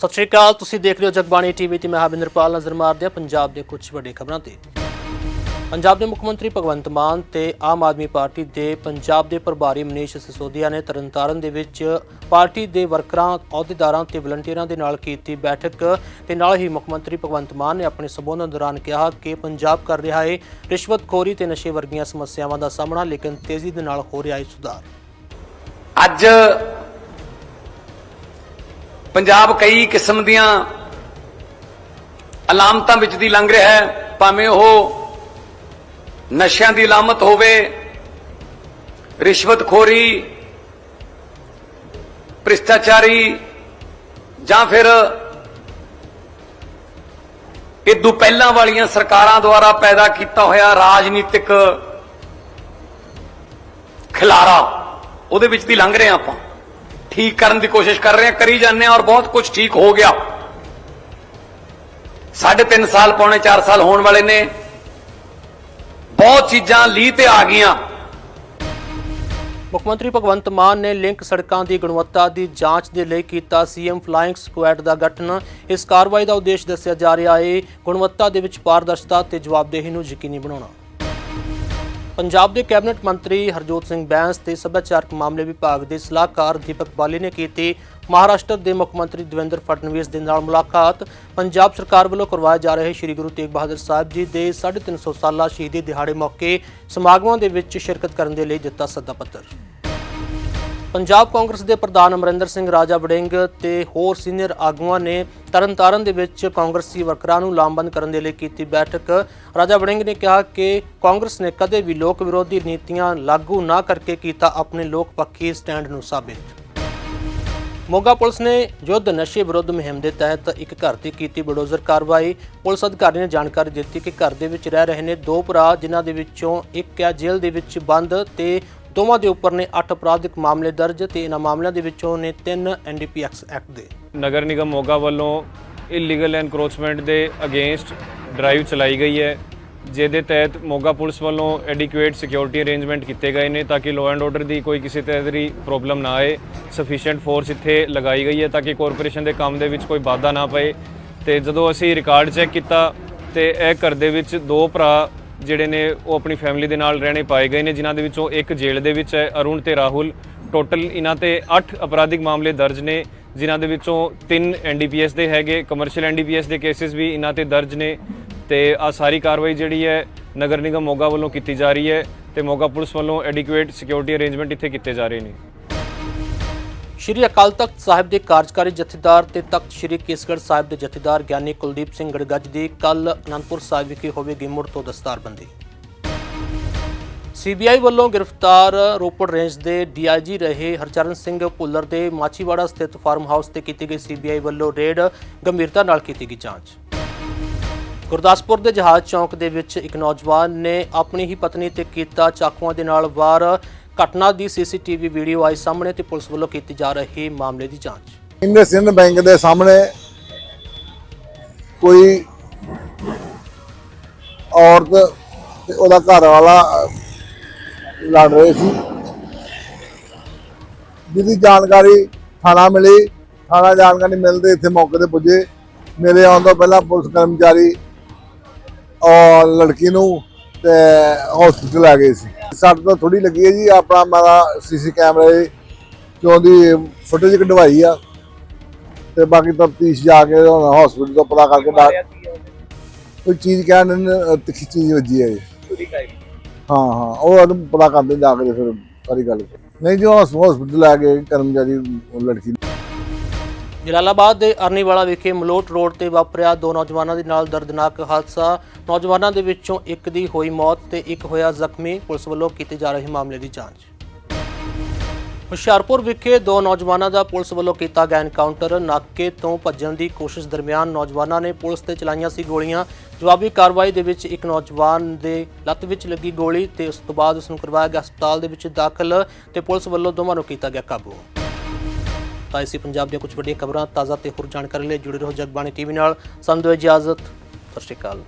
ਸਤਿ ਸ਼੍ਰੀ ਅਕਾਲ, ਤੁਸੀਂ ਦੇਖ ਰਹੇ ਹੋ ਜਗਬਾਣੀ ਟੀਵੀ ਤੇ ਮੈਂ ਹਵਿੰਦਰਪਾਲ ਨਜ਼ਰ ਮਾਰਦੇ ਹਾਂ ਪੰਜਾਬ ਦੇ ਕੁਝ ਵੱਡੇ ਖਬਰਾਂ ਤੇ। ਪੰਜਾਬ ਦੇ ਮੁੱਖ ਮੰਤਰੀ ਭਗਵੰਤ ਮਾਨ ਤੇ ਆਮ ਆਦਮੀ ਪਾਰਟੀ ਦੇ ਪੰਜਾਬ ਦੇ ਪ੍ਰਭਾਰੀ ਮਨੀਸ਼ ਸਿਸੋਦੀਆ ਨੇ ਤਰਨਤਾਰਨ ਦੇ ਵਿੱਚ ਪਾਰਟੀ ਦੇ ਵਰਕਰਾਂ, ਅਹੁਦੇਦਾਰਾਂ ਤੇ ਵਲੰਟੀਅਰਾਂ ਦੇ ਨਾਲ ਕੀਤੀ ਬੈਠਕ ਤੇ ਨਾਲ ਹੀ ਮੁੱਖ ਮੰਤਰੀ ਭਗਵੰਤ ਮਾਨ ਨੇ ਆਪਣੇ ਸੰਬੋਧਨ ਦੌਰਾਨ ਕਿਹਾ ਕਿ ਪੰਜਾਬ ਕਰ ਰਿਹਾ ਹੈ ਰਿਸ਼ਵਤਖੋਰੀ ਤੇ ਨਸ਼ੇ ਵਰਗੀਆਂ ਸਮੱਸਿਆਵਾਂ ਦਾ ਸਾਹਮਣਾ, ਲੇਕਿਨ ਤੇਜ਼ੀ ਦੇ ਨਾਲ ਹੋ ਰਿਹਾ ਹੈ ਸੁਧਾਰ। ਅੱਜ ਪੰਜਾਬ ਕਈ ਕਿਸਮ ਦੀਆਂ ਅਲਾਮਤਾਂ ਵਿੱਚ ਦੀ ਲੰਘ ਰਿਹਾ ਹੈ, ਭਾਵੇਂ ਉਹ ਨਸ਼ਿਆਂ ਦੀ ਅਲਾਮਤ ਹੋਵੇ, ਰਿਸ਼ਵਤਖੋਰੀ, ਭ੍ਰਿਸ਼ਟਾਚਾਰੀ ਜਾਂ ਫਿਰ ਇਦੋਂ ਪਹਿਲਾਂ ਵਾਲੀਆਂ ਸਰਕਾਰਾਂ ਦੁਆਰਾ ਪੈਦਾ ਕੀਤਾ ਹੋਇਆ ਰਾਜਨੀਤਿਕ ਖਿਲਾਰਾ, ਉਹਦੇ ਵਿੱਚ ਦੀ ਲੰਘ ਰਹੇ ਹਾਂ ਆਪਾਂ। ਠੀਕ ਕਰਨ ਦੀ ਕੋਸ਼ਿਸ਼ ਕਰ ਰਹੇ ਹਾਂ, ਕਰੀ ਜਾਂਦੇ ਹਾਂ ਔਰ ਬਹੁਤ ਕੁਝ ਠੀਕ ਹੋ ਗਿਆ। ਸਾਢੇ ਤਿੰਨ ਸਾਲ, ਪੌਣੇ 4 ਸਾਲ ਹੋਣ ਵਾਲੇ ਨੇ। ਬਹੁਤ ਚੀਜ਼ਾਂ ਲੀ ਤੇ ਆ ਗਈਆਂ। ਮੁੱਖ ਮੰਤਰੀ ਭਗਵੰਤ ਮਾਨ ਨੇ ਲਿੰਕ ਸੜਕਾਂ ਦੀ ਗੁਣਵੱਤਾ ਦੀ ਜਾਂਚ ਦੇ ਲਈ ਕੀਤਾ ਸੀਐਮ ਫਲਾਈਂਗ ਸਕੁਐਡ ਦਾ ਗਠਨ। ਇਸ ਕਾਰਵਾਈ ਦਾ ਉਦੇਸ਼ ਦੱਸਿਆ ਜਾ ਰਿਹਾ ਹੈ। ਗੁਣਵੱਤਾ ਦੇ ਵਿੱਚ ਪਾਰਦਰਸ਼ਤਾ ਤੇ ਜਵਾਬਦੇਹੀ ਨੂੰ ਯਕੀਨੀ ਬਣਾਉਣਾ। ਪੰਜਾਬ ਦੇ ਕੈਬਨਿਟ ਮੰਤਰੀ ਹਰਜੋਤ ਸਿੰਘ ਬੈਂਸ ਤੇ ਸੱਭਿਆਚਾਰਕ ਮਾਮਲੇ ਵਿਭਾਗ ਦੇ ਸਲਾਹਕਾਰ ਦੀਪਕ ਬਾਲੀ ਨੇ ਕੀਤੀ ਮਹਾਰਾਸ਼ਟਰ ਦੇ ਮੁੱਖ ਮੰਤਰੀ ਦੇਵੇਂਦਰ ਫੜਨਵੀਸ ਦੇ ਨਾਲ ਮੁਲਾਕਾਤ। ਪੰਜਾਬ ਸਰਕਾਰ ਵੱਲੋਂ ਕਰਵਾਏ ਜਾ ਰਹੇ ਸ੍ਰੀ ਗੁਰੂ ਤੇਗ ਬਹਾਦਰ ਸਾਹਿਬ ਜੀ ਦੇ 350 ਸਾਲਾ ਸ਼ਹੀਦੀ ਦਿਹਾੜੇ ਮੌਕੇ ਸਮਾਗਮਾਂ ਦੇ ਵਿੱਚ ਸ਼ਿਰਕਤ ਕਰਨ ਦੇ ਲਈ ਦਿੱਤਾ ਸੱਦਾ ਪੱਤਰ। ਪੰਜਾਬ ਕਾਂਗਰਸ ਦੇ ਪ੍ਰਧਾਨ ਅਮਰਿੰਦਰ ਸਿੰਘ ਰਾਜਾ ਵੜਿੰਗ ਤੇ ਹੋਰ ਸੀਨੀਅਰ ਆਗੂਆਂ ਨੇ ਤਰਨਤਾਰਨ ਦੇ ਵਿੱਚ ਕਾਂਗਰਸੀ ਵਰਕਰਾਂ ਨੂੰ ਲਾਮਬੰਦ ਕਰਨ ਦੇ ਲਈ ਕੀਤੀ ਬੈਠਕ। ਰਾਜਾ ਵੜਿੰਗ ਨੇ ਕਿਹਾ ਕਿ ਕਾਂਗਰਸ ਨੇ ਕਦੇ ਵੀ ਲੋਕ ਵਿਰੋਧੀ ਨੀਤੀਆਂ ਲਾਗੂ ਨਾ ਕਰਕੇ ਕੀਤਾ ਆਪਣੇ ਲੋਕ ਪੱਖੀ ਸਟੈਂਡ ਨੂੰ ਸਾਬਿਤ। ਮੋਗਾ ਪੁਲਿਸ ਨੇ ਯੁੱਧ ਨਸ਼ੇ ਵਿਰੁੱਧ ਮੁਹਿੰਮ ਦੇ ਤਹਿਤ ਇੱਕ ਘਰ ਤੇ ਕੀਤੀ ਬਲਡੋਜ਼ਰ ਕਾਰਵਾਈ। ਪੁਲਿਸ ਅਧਿਕਾਰੀ ਨੇ ਜਾਣਕਾਰੀ ਦਿੱਤੀ ਕਿ ਘਰ ਦੇ ਵਿੱਚ ਰਹਿ ਰਹੇ ਨੇ ਦੋ ਭਰਾ, ਜਿਨ੍ਹਾਂ ਦੇ ਵਿੱਚੋਂ ਇੱਕ ਹੈ ਜੇਲ੍ਹ ਦੇ ਵਿੱਚ ਬੰਦ ਤੇ ਦੋਵਾਂ ਦੇ ਉੱਪਰ ਨੇ 8 ਅਪਰਾਧਿਕ ਮਾਮਲੇ ਦਰਜ ਤੇ ਇਹਨਾਂ ਮਾਮਲਿਆਂ ਦੇ ਵਿੱਚੋਂ ਨੇ 3 ਐਨਡੀਪੀਐਕਸ ਐਕਟ ਦੇ। ਨਗਰ ਨਿਗਮ ਮੋਗਾ ਵੱਲੋਂ ਇਲੀਗਲ ਐਨਕਰੋਚਮੈਂਟ ਦੇ ਅਗੇਂਸਟ ਡਰਾਈਵ ਚਲਾਈ ਗਈ ਹੈ, ਜਿਹਦੇ ਤਹਿਤ ਮੋਗਾ ਪੁਲਿਸ ਵੱਲੋਂ ਐਡਿਕੁਏਟ ਸਿਕਿਉਰਿਟੀ ਅਰੇਂਜਮੈਂਟ ਕੀਤੇ ਗਏ ਨੇ ਤਾਂ ਕਿ ਲਾਅ ਐਂਡ ਆਰਡਰ ਦੀ ਕੋਈ ਕਿਸੇ ਤਰ੍ਹਾਂ ਦੀ ਪ੍ਰੋਬਲਮ ਨਾ ਆਏ। ਸਫੀਸ਼ੀਐਂਟ ਫੋਰਸ ਇੱਥੇ ਲਗਾਈ ਗਈ ਹੈ ਤਾਂ ਕਿ ਕਾਰਪੋਰੇਸ਼ਨ ਦੇ ਕੰਮ ਦੇ ਵਿੱਚ ਕੋਈ ਬਾਧਾ ਨਾ ਪਏ। ਤੇ ਜਦੋਂ ਅਸੀਂ ਰਿਕਾਰਡ ਚੈੱਕ ਕੀਤਾ ਤੇ ਇਹ ਘਰ ਦੇ ਵਿੱਚ ਦੋ ਭਰਾ ਜਿਹੜੇ ਨੇ ਉਹ ਆਪਣੀ ਫੈਮਿਲੀ ਦੇ ਨਾਲ ਰਹਿਣੇ ਪਾਏ ਗਏ ਨੇ, ਜਿਨ੍ਹਾਂ ਦੇ ਵਿੱਚੋਂ ਇੱਕ ਜੇਲ੍ਹ ਦੇ ਵਿੱਚ ਹੈ, ਅਰੁਣ ਤੇ ਰਾਹੁਲ। ਟੋਟਲ ਇਹਨਾਂ ਤੇ 8 ਅਪਰਾਧਿਕ ਮਾਮਲੇ ਦਰਜ ਨੇ, ਜਿਨ੍ਹਾਂ ਦੇ ਵਿੱਚੋਂ 3 ਐਨਡੀਪੀਐਸ ਦੇ ਹੈਗੇ ਕਮਰਸ਼ੀਅਲ ਐਨਡੀਪੀਐਸ ਦੇ ਕੇਸਿਸ ਵੀ ਇਹਨਾਂ ਤੇ ਦਰਜ ਨੇ। ਤੇ ਆ ਸਾਰੀ ਕਾਰਵਾਈ ਜਿਹੜੀ ਹੈ, ਨਗਰ ਨਿਗਮ ਮੋਗਾ ਵੱਲੋਂ ਕੀਤੀ ਜਾ ਰਹੀ ਹੈ ਤੇ ਮੋਗਾ ਪੁਲਿਸ ਵੱਲੋਂ ਐਡਿਕੁਏਟ ਸਿਕਿਉਰਿਟੀ ਅਰੇਂਜਮੈਂਟ ਇੱਥੇ ਕੀਤੇ ਜਾ ਰਹੇ ਨੇ। ਸ਼੍ਰੀ ਅਕਾਲ ਤਖਤ ਸਾਹਿਬ ਦੇ ਕਾਰਜਕਾਰੀ ਜਥੇਦਾਰ ਤੇ ਤਖਤ ਸ਼੍ਰੀ ਕੇਸਗੜ੍ਹ ਸਾਹਿਬ ਦੇ ਜਥੇਦਾਰ ਗਿਆਨੀ ਕੁਲਦੀਪ ਸਿੰਘ ਗੜਗੱਜ ਦੀ ਕੱਲ ਅਨੰਦਪੁਰ ਸਾਹਿਬ ਵਿਖੇ ਹੋਵੇਗੀ ਮੁੜ ਤੋਂ ਦਸਤਾਰਬੰਦੀ। ਸੀਬੀਆਈ ਵੱਲੋਂ ਗ੍ਰਿਫਤਾਰ ਰੋਪੜ ਰੇਂਜ ਦੇ ਡੀਆਈਜੀ ਰਹੇ ਹਰਚਰਨ ਸਿੰਘ ਭੁੱਲਰ ਦੇ ਮਾਚੀਵਾੜਾ ਸਥਿਤ ਫਾਰਮ ਹਾਊਸ ਤੇ ਕੀਤੀ ਗਈ ਸੀਬੀਆਈ ਵੱਲੋਂ ਰੇਡ ਗੰਭੀਰਤਾ ਨਾਲ ਕੀਤੀ ਗਈ ਜਾਂਚ। ਗੁਰਦਾਸਪੁਰ ਦੇ ਜਹਾਜ਼ ਚੌਂਕ ਦੇ ਵਿੱਚ ਇੱਕ ਨੌਜਵਾਨ ਨੇ ਆਪਣੀ ਹੀ ਪਤਨੀ ਤੇ ਕੀਤਾ ਚਾਕੂਆਂ ਦੇ ਨਾਲ ਵਾਰ ਘਟਨਾ ਦੀ ਸੀਸੀਟੀਵੀ ਵੀਡੀਓ ਆਈ ਸਾਹਮਣੇ ਤੇ ਪੁਲਿਸ ਵੱਲੋਂ ਕੀਤੀ ਜਾ ਰਹੀ ਮਾਮਲੇ ਦੀ ਜਾਂਚ। ਸਿੰਧ ਬੈਂਕ ਦੇ ਸਾਹਮਣੇ ਕੋਈ ਔਰਤ ਤੇ ਉਹਦਾ ਘਰ ਵਾਲਾ ਲੜ ਰਹੇ ਸੀ। ਜਿਹਦੀ ਜਾਣਕਾਰੀ ਥਾਣਾ ਮਿਲੀ, ਥਾਣਾ ਜਾਣਕਾਰੀ ਮਿਲਦੇ ਇੱਥੇ ਮੌਕੇ ਤੇ ਪੁੱਜੇ। ਮੇਰੇ ਆਉਣ ਤੋਂ ਪਹਿਲਾਂ ਪੁਲਿਸ ਕਰਮਚਾਰੀ ਔਰ ਲੜਕੀ ਨੂੰ ਤੇ ਹਸਪੀਟਲ ਆ ਗਏ ਸੀ। ਸੱਟ ਤਾਂ ਥੋੜੀ ਲੱਗੀ ਹੈ ਜੀ ਆਪਣਾ ਮਾਰਾ ਸੀਸੀ ਕੈਮਰੇ ਚੋਂ ਦੀ ਫੁਟੇਜ ਕਢਵਾਈ ਆ। ਤੇ ਬਾਕੀ ਤਫਤੀਸ਼ ਜਾ ਕੇ ਹਸਪੀਟਲ ਤੋਂ ਪਤਾ ਕਰਕੇ ਡਾ- ਕੋਈ ਚੀਜ਼ ਕਹਿਣ ਤਿੱਖੀ ਚੀਜ਼ ਵੱਜੀ ਹੈ ਜੀ। ਹਾਂ ਹਾਂ ਉਹ ਉਹਨੂੰ ਪਤਾ ਕਰਦੇ ਜਾ ਕੇ ਫਿਰ ਸਾਰੀ ਗੱਲ। ਨਹੀਂ ਜੋ ਹਸਪੀਟਲ ਲੈ ਗਏ ਕਰਮਚਾਰੀ ਲੜਕੀ। ਜਲਾਲਾਬਾਦ ਦੇ ਅਰਨੀਵਾਲਾ ਵਿਖੇ ਮਲੋਟ ਰੋਡ ਤੇ ਵਾਪਰਿਆ ਦੋ ਨੌਜਵਾਨਾਂ ਦੇ ਨਾਲ ਦਰਦਨਾਕ ਹਾਦਸਾ। ਨੌਜਵਾਨਾਂ ਦੇ ਵਿੱਚੋਂ ਇੱਕ ਦੀ ਹੋਈ ਮੌਤ ਤੇ ਇੱਕ ਹੋਇਆ ਜ਼ਖਮੀ। ਪੁਲਿਸ ਵੱਲੋਂ ਕੀਤੀ ਜਾ ਰਹੀ ਮਾਮਲੇ ਦੀ ਜਾਂਚ। ਹੁਸ਼ਿਆਰਪੁਰ ਵਿਖੇ ਦੋ ਨੌਜਵਾਨਾਂ ਦਾ ਪੁਲਿਸ ਵੱਲੋਂ ਕੀਤਾ ਗਿਆ ਐਨਕਾਊਂਟਰ ਨਾਕੇ ਤੋਂ ਭੱਜਣ ਦੀ ਕੋਸ਼ਿਸ਼ ਦਰਮਿਆਨ ਨੌਜਵਾਨਾਂ ਨੇ ਪੁਲਿਸ ਤੇ ਚਲਾਈਆਂ ਸੀ ਗੋਲੀਆਂ। ਜਵਾਬੀ ਕਾਰਵਾਈ ਦੇ ਵਿੱਚ ਇੱਕ ਨੌਜਵਾਨ ਦੇ ਲੱਤ ਵਿੱਚ ਲੱਗੀ ਗੋਲੀ ਤੇ ਉਸ ਤੋਂ ਬਾਅਦ ਉਸ ਨੂੰ ਕਰਵਾਇਆ ਗਿਆ ਹਸਪਤਾਲ ਦੇ ਵਿੱਚ ਦਾਖਲ ਤੇ ਪੁਲਿਸ ਵੱਲੋਂ ਦੋਵਾਂ ਨੂੰ ਕੀਤਾ ਗਿਆ ਕਾਬੂ। ਤਾਂ ਇਸੇ ਪੰਜਾਬ ਦੀਆਂ ਕੁਝ ਵੱਡੀਆਂ ਖਬਰਾਂ ਤਾਜ਼ਾ ਤੇ ਹੋਰ ਜਾਣਕਾਰੀ ਲਈ ਜੁੜੇ ਰਹੋ ਜਗਬਾਣੀ ਟੀਵੀ ਨਾਲ। ਸਾਨੂੰ ਦਿਓ ਇਜਾਜ਼ਤ, ਸਤਿ ਸ਼੍ਰੀ ਅਕਾਲ।